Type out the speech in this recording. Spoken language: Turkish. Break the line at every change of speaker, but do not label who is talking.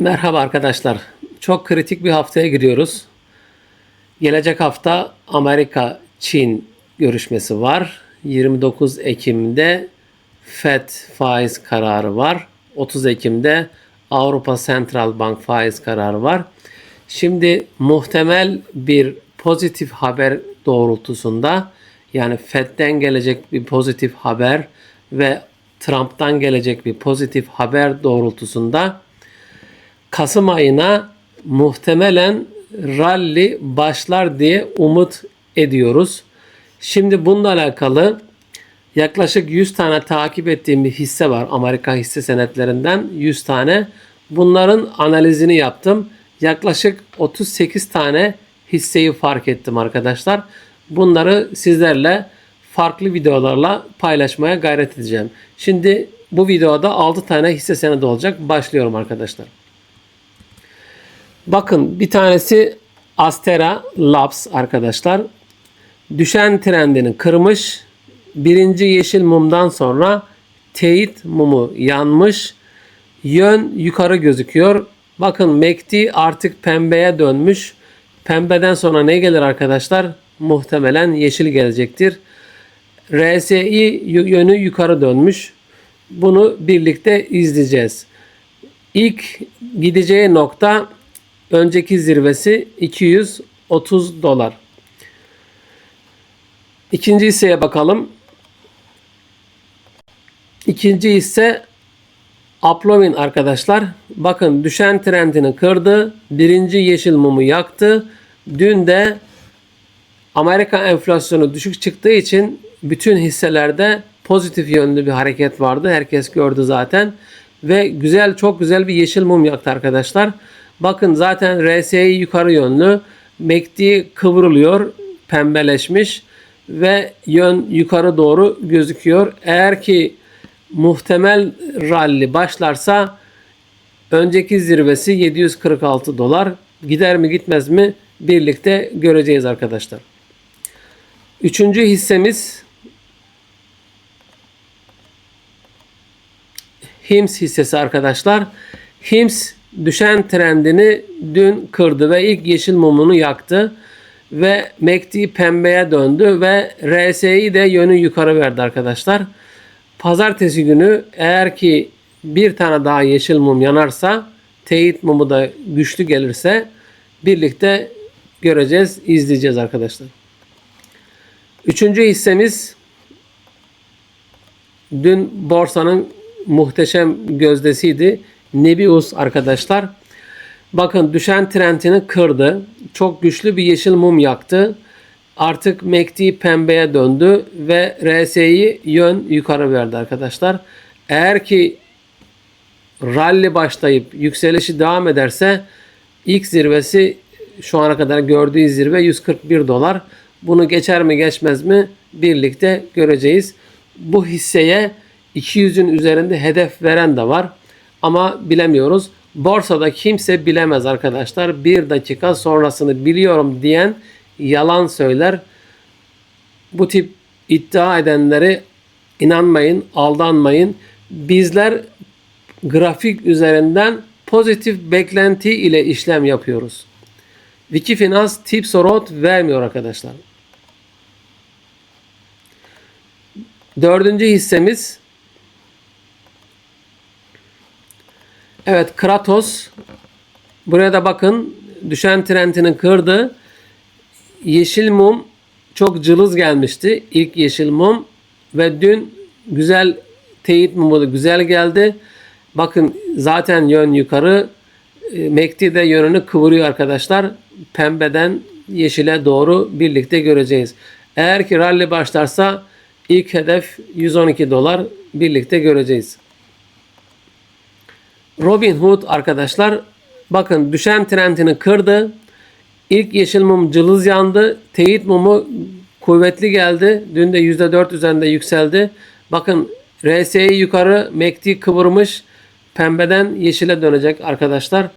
Merhaba arkadaşlar. Çok kritik bir haftaya giriyoruz. Gelecek hafta Amerika Çin görüşmesi var. 29 Ekim'de FED faiz kararı var. 30 Ekim'de Avrupa Central Bank faiz kararı var. Şimdi muhtemel bir pozitif haber doğrultusunda yani FED'den gelecek bir pozitif haber ve Trump'tan gelecek bir pozitif haber doğrultusunda Kasım ayına muhtemelen rally başlar diye umut ediyoruz. Şimdi bununla alakalı yaklaşık 100 tane takip ettiğim bir hisse var Amerika hisse senetlerinden 100 tane. Bunların analizini yaptım. Yaklaşık 38 tane hisseyi fark ettim arkadaşlar. Bunları sizlerle farklı videolarla paylaşmaya gayret edeceğim. Şimdi bu videoda 6 tane hisse senedi olacak. Başlıyorum arkadaşlar. Bakın bir tanesi Astera Labs arkadaşlar. Düşen trendini kırmış. Birinci yeşil mumdan sonra teyit mumu yanmış. Yön yukarı gözüküyor. Bakın MACD artık pembeye dönmüş. Pembeden sonra ne gelir arkadaşlar? Muhtemelen yeşil gelecektir. RSI yönü yukarı dönmüş. Bunu birlikte izleyeceğiz. İlk gideceği nokta önceki zirvesi 230 dolar. İkinci hisseye bakalım. İkinci hisse Aplovin arkadaşlar. Bakın düşen trendini kırdı. Birinci yeşil mumu yaktı. Dün de Amerika enflasyonu düşük çıktığı için bütün hisselerde pozitif yönlü bir hareket vardı. Herkes gördü zaten. Ve güzel çok güzel bir yeşil mum yaktı arkadaşlar. Bakın zaten RSI yukarı yönlü. MACD kıvrılıyor. Pembeleşmiş. Ve yön yukarı doğru gözüküyor. Eğer ki muhtemel rally başlarsa önceki zirvesi 746 dolar. Gider mi gitmez mi birlikte göreceğiz arkadaşlar. Üçüncü hissemiz HIMS hissesi arkadaşlar. HIMS düşen trendini dün kırdı ve ilk yeşil mumunu yaktı ve MACD pembeye döndü ve RSI de yönü yukarı verdi arkadaşlar. Pazartesi günü eğer ki bir tane daha yeşil mum yanarsa teyit mumu da güçlü gelirse birlikte göreceğiz, izleyeceğiz arkadaşlar. Üçüncü hissemiz dün borsanın muhteşem gözdesiydi. Nebius arkadaşlar. Bakın düşen trendini kırdı. Çok güçlü bir yeşil mum yaktı. Artık MACD pembeye döndü ve RSI'yi yön yukarı verdi arkadaşlar. Eğer ki rally başlayıp yükselişi devam ederse ilk zirvesi şu ana kadar gördüğü zirve 141 dolar. Bunu geçer mi geçmez mi birlikte göreceğiz. Bu hisseye 200'ün üzerinde hedef veren de var. Ama bilemiyoruz. Borsada kimse bilemez arkadaşlar. Bir dakika sonrasını biliyorum diyen yalan söyler. Bu tip iddia edenleri inanmayın, aldanmayın. Bizler grafik üzerinden pozitif beklenti ile işlem yapıyoruz. Wikifinans tips or out vermiyor arkadaşlar. Dördüncü hissemiz Evet Kratos buraya da bakın düşen trendini kırdı. Yeşil mum çok cılız gelmişti. İlk yeşil mum ve dün güzel teyit mumu da güzel geldi. Bakın zaten yön yukarı. E, MACD de yönünü kıvırıyor arkadaşlar. Pembeden yeşile doğru birlikte göreceğiz. Eğer ki rally başlarsa ilk hedef 112 dolar birlikte göreceğiz. Robin Hood arkadaşlar bakın düşen trendini kırdı. İlk yeşil mum cılız yandı. Teyit mumu kuvvetli geldi. Dün de %4 üzerinde yükseldi. Bakın RSI yukarı MACD kıvırmış. Pembeden yeşile dönecek arkadaşlar.